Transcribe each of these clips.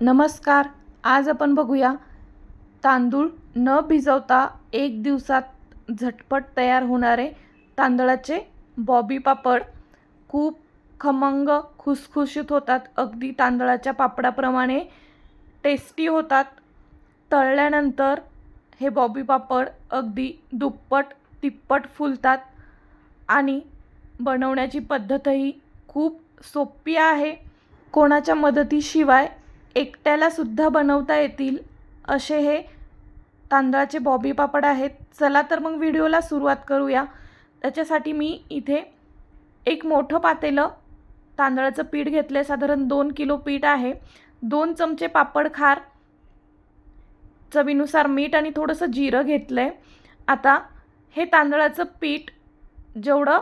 नमस्कार आज आपण बघूया. तांदूळ न भिजवता एक दिवसात झटपट तयार होणारे तांदळाचे बॉबी पापड. खूप खमंग खुसखुशीत होतात. अगदी तांदळाच्या पापडाप्रमाणे टेस्टी होतात. तळल्यानंतर हे बॉबी पापड अगदी दुप्पट तिप्पट फुलतात आणि बनवण्याची पद्धतही खूप सोपी आहे. कोणाच्या मदतीशिवाय एकट्याला सुद्धा बनवता येतील असे हे तांदळाचे बॉबी पापड आहेत. चला तर मग व्हिडिओला सुरुवात करूया. त्याच्यासाठी मी इथे एक मोठं पातेलं तांदळाचं पीठ घेतलं आहे साधारण दोन किलो पीठ आहे. दोन चमचे पापड खार चवीनुसार मीठ आणि थोडंसं जिरं घेतलं आहे आता हे तांदळाचं पीठ जेवढं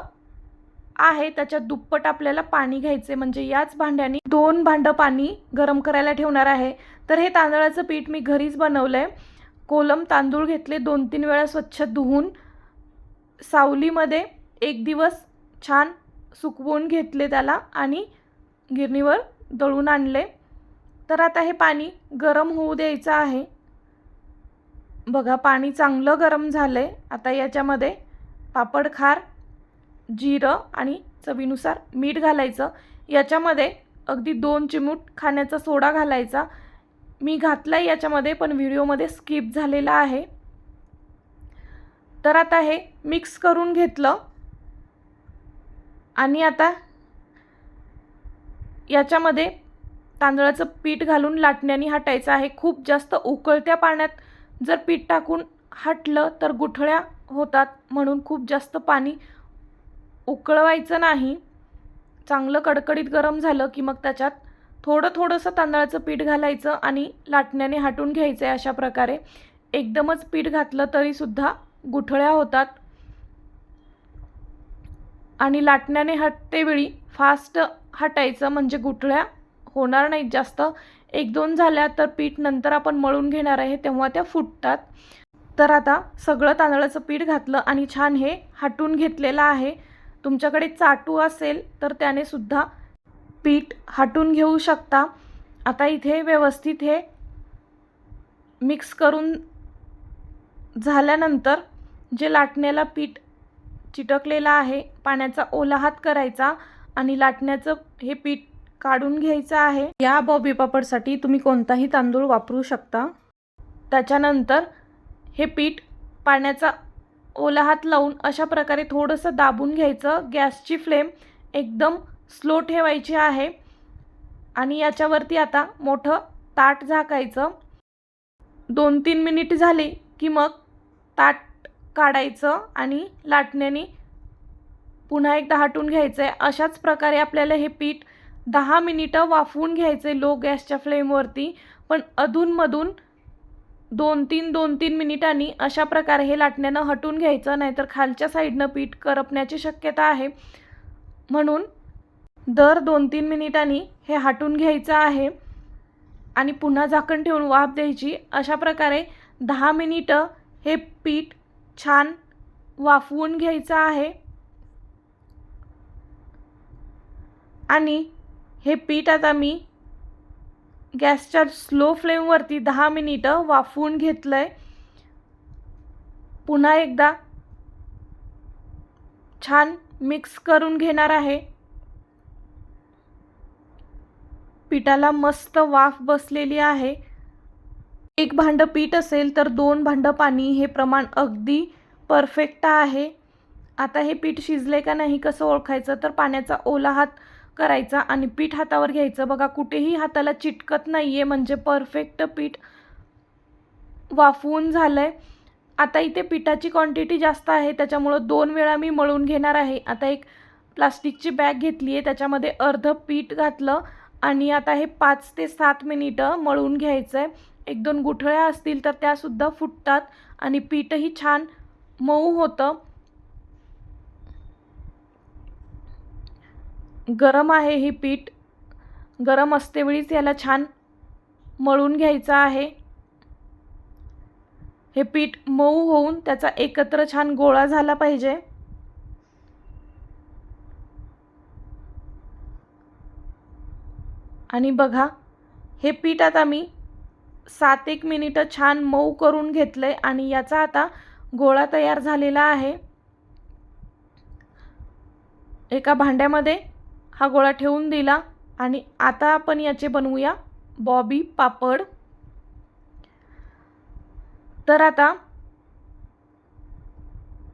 आहे त्याच्यात दुप्पट आपल्याला पाणी घ्यायचे म्हणजे याच भांड्याने दोन भांडं पाणी गरम करायला ठेवणार आहे. तर हे तांदळाचं पीठ मी घरीच बनवलं आहे कोलम तांदूळ घेतले दोन तीन वेळा स्वच्छ धुवून सावलीमध्ये एक दिवस छान सुकवून घेतले त्याला आणि गिरणीवर दळून आणले. तर आता हे पाणी गरम होऊ द्यायचं आहे. बघा पाणी चांगलं गरम झालं आहे आता याच्यामध्ये पापड खार जिरं आणि चवीनुसार मीठ घालायचं. याच्यामध्ये अगदी दोन चिमूट खाण्याचा सोडा घालायचा. मी घातला आहे याच्यामध्ये पण व्हिडिओमध्ये स्किप झालेला आहे. तर आता हे मिक्स करून घेतलं. आणि आता याच्यामध्ये तांदळाचं पीठ घालून लाटण्याने हटायचं आहे. खूप जास्त उकळत्या पाण्यात जर पीठ टाकून हटलं तर गुठळ्या होतात म्हणून खूप जास्त पाणी उकळवायचं नाही. चांगलं कडकडीत गरम झालं की मग त्याच्यात थोडं थोडंसं तांदळाचं पीठ घालायचं आणि लाटण्याने हाटून घ्यायचं आहे अशा प्रकारे. एकदमच पीठ घातलं तरीसुद्धा गुठळ्या होतात. आणि लाटण्याने हटतेवेळी फास्ट हटायचं म्हणजे गुठळ्या होणार नाहीत जास्त. एक दोन झाल्या तर पीठ नंतर आपण मळून घेणार आहे तेव्हा त्या फुटतात. तर आता सगळं तांदळाचं पीठ घातलं आणि छान हे हटून घेतलेलं आहे. तुमच्याकडे चाटू असेल तर त्याने सुद्धा पीठ हटून घेऊ शकता. आता इथे व्यवस्थित हे मिक्स करून झाल्यानंतर जे लाटण्याला पीठ चिटकलेलं आहे पाण्याचा ओला हात करायचा आणि लाटण्याचं हे पीठ काढून घ्यायचं आहे. या बॉबी पापडसाठी तुम्ही कोणताही तांदूळ वापरू शकता. त्याच्यानंतर हे पीठ पाण्याचा ओला हात लावून अशा प्रकारे थोडंसं दाबून घ्यायचं. गॅसची फ्लेम एकदम स्लो ठेवायची आहे. आणि याच्यावरती आता मोठं ताट झाकायचं. दोन तीन मिनिट झाली की मग ताट काढायचं आणि लाटण्याने पुन्हा एकदा हाटून घ्यायचं आहे अशाच प्रकारे आपल्याला हे पीठ दहा मिनिटं वाफवून घ्यायचे लो गॅसच्या फ्लेमवरती. पण अधूनमधून दोन तीन दोन तीन मिनिटांनी अशा प्रकारे हे लाटण्यानं हटून घ्यायचं नाहीतर खालच्या साईडनं पीठ करपण्याची शक्यता आहे. म्हणून दर दोन तीन मिनिटांनी हे हटून घ्यायचं आहे आणि पुन्हा झाकण ठेवून वाफ द्यायची. अशा प्रकारे दहा मिनिटं हे पीठ छान वाफवून घ्यायचं आहे. आणि हे पीठ आता मी गॅसच्या स्लो फ्लेमवरती दहा मिनिटं वाफवून घेतलं आहे पुन्हा एकदा छान मिक्स करून घेणार आहे. पिठाला मस्त वाफ बसलेली आहे. एक भांडं पीठ असेल तर दोन भांडं पाणी हे प्रमाण अगदी परफेक्ट आहे. आता हे पीठ शिजले का नाही कसं ओळखायचं? तर पाण्याचा ओला हात करायचा आणि पीठ हातावर घ्यायचं. बघा कुठेही हाताला चिटकत नाही आहे म्हणजे परफेक्ट पीठ वाफवून झालं आहे आता इथे पिठाची क्वांटिटी जास्त आहे त्याच्यामुळं दोन वेळा मी मळून घेणार आहे. आता एक प्लास्टिकची बॅग घेतली आहे त्याच्यामध्ये अर्ध पीठ घातलं आणि आता हे पाच ते सात मिनिटं मळून घ्यायचं आहे एक दोन गुठळ्या असतील तर त्यासुद्धा फुटतात आणि पीठही छान मऊ होतं. गरम आहे हे पीठ. गरम असतेवेळीच याला छान मळून घ्यायचं आहे. हे पीठ मऊ होऊन त्याचा एकत्र छान गोळा झाला पाहिजे. आणि बघा हे पीठ आता मी सात एक मिनिटं छान मऊ करून घेतलं आहे आणि याचा आता गोळा तयार झालेला आहे. एका भांड्यामध्ये हा गोळा ठेवून दिला आणि आता आपण याचे बनवूया बॉबी पापड. तर आता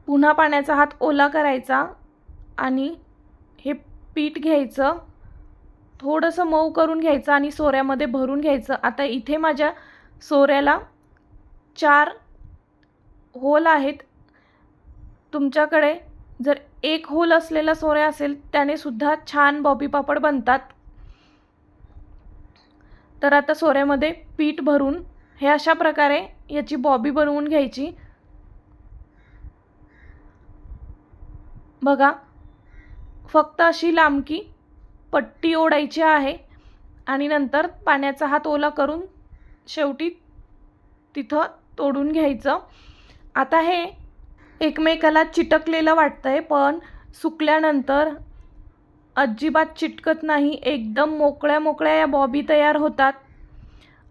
पुन्हा पाण्याचा हात ओला करायचा आणि हे पीठ घ्यायचं. थोडंसं मऊ करून घ्यायचं आणि सोऱ्यामध्ये भरून घ्यायचं. आता इथे माझ्या सोऱ्याला चार होल आहेत. तुमच्याकडे जर एक होल असलेला सोऱ्या असेल त्याने सुद्धा छान बॉबी पापड बनतात. तर आता सोऱ्यामध्ये पीठ भरून हे अशा प्रकारे याची बॉबी बनवून घ्यायची. बघा फक्त अशी लांबकी पट्टी ओढायची आहे आणि नंतर पाण्याचा हात ओला करून शेवटी तिथं तोडून घ्यायचं. आता हे एकमेकाला चिटकलेलं वाटतंय पण सुकल्यानंतर अजिबात चिटकत नाही एकदम मोकळ्या मोकळ्या या बॉबी तयार होतात.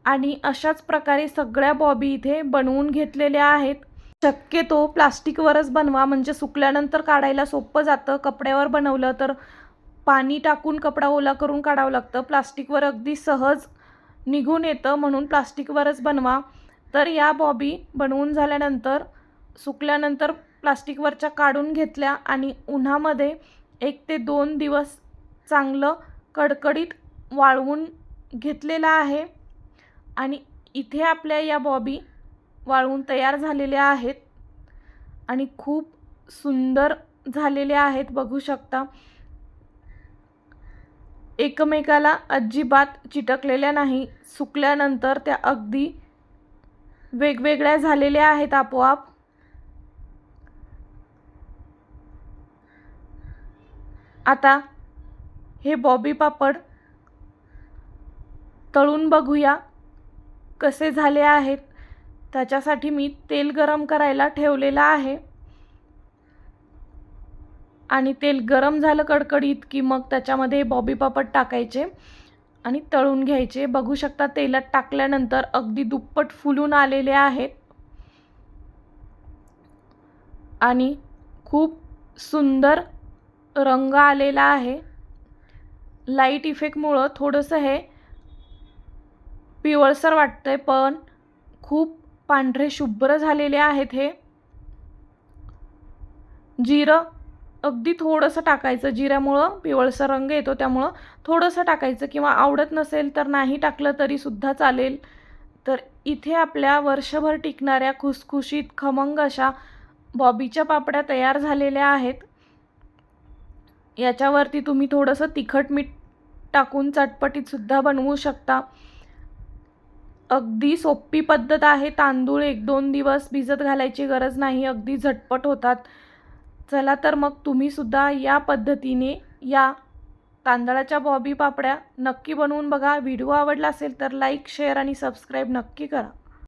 आणि अशाच प्रकारे सगळ्या बॉबी इथे बनवून घेतलेल्या आहेत. शक्यतो प्लास्टिकवरच बनवा म्हणजे सुकल्यानंतर काढायला सोपं जातं. कपड्यावर बनवलं तर पाणी टाकून कपडा ओला करून काढावं लागतं. प्लास्टिकवर अगदी सहज निघून येतं म्हणून प्लास्टिकवरच बनवा. तर या बॉबी बनवून झाल्यानंतर सुकल्यानंतर प्लास्टिकवरच्या काढून घेतल्या आणि उन्हामध्ये एक ते दोन दिवस चांगलं कडकडीत वाळवून घेतलेलं आहे. आणि इथे आपल्या या बॉबी वाळवून तयार झालेल्या आहेत आणि खूप सुंदर झालेल्या आहेत बघू शकता. एकमेकाला अजिबात चिटकलेल्या नाही. सुकल्यानंतर त्या अगदी वेगवेगळ्या झालेल्या आहेत आपोआप. आता हे बॉबी पापड तळून बघूया कसे झाले आहेत. त्याच्यासाठी मी तेल गरम करायला ठेवलेलं आहे. आणि तेल गरम झालं कडकडीत की मग त्याच्यामध्ये बॉबी पापड टाकायचे आणि तळून घ्यायचे. बघू शकता तेलात टाकल्यानंतर अगदी दुप्पट फुलून आलेले आहेत. आणि खूप सुंदर रंग आलेला आहे. लाइट इफेक्टमुळं थोडंसं हे पिवळसर वाटतंय पण खूप पांढरे शुभ्र झालेले आहेत हे. जिरं अगदी थोडंसं टाकायचं. जिऱ्यामुळं पिवळसर रंग येतो त्यामुळं थोडंसं टाकायचं किंवा आवडत नसेल तर नाही टाकलं तरीसुद्धा चालेल. तर इथे आपल्या वर्षभर टिकणाऱ्या खुसखुशीत खमंग अशा बॉबीच्या पापड्या तयार झालेल्या आहेत. याच्यावरती तुम्ही थोडंसं तिखट मीठ टाकून चटपटीतसुद्धा बनवू शकता. अगदी सोपी पद्धत आहे. तांदूळ एक दोन दिवस भिजत घालायची गरज नाही. अगदी झटपट होतात. चला तर मग तुम्हीसुद्धा या पद्धतीने या तांदळाच्या बॉबी पापड्या नक्की बनवून बघा. व्हिडिओ आवडला असेल तर लाईक शेअर आणि सबस्क्राईब नक्की करा.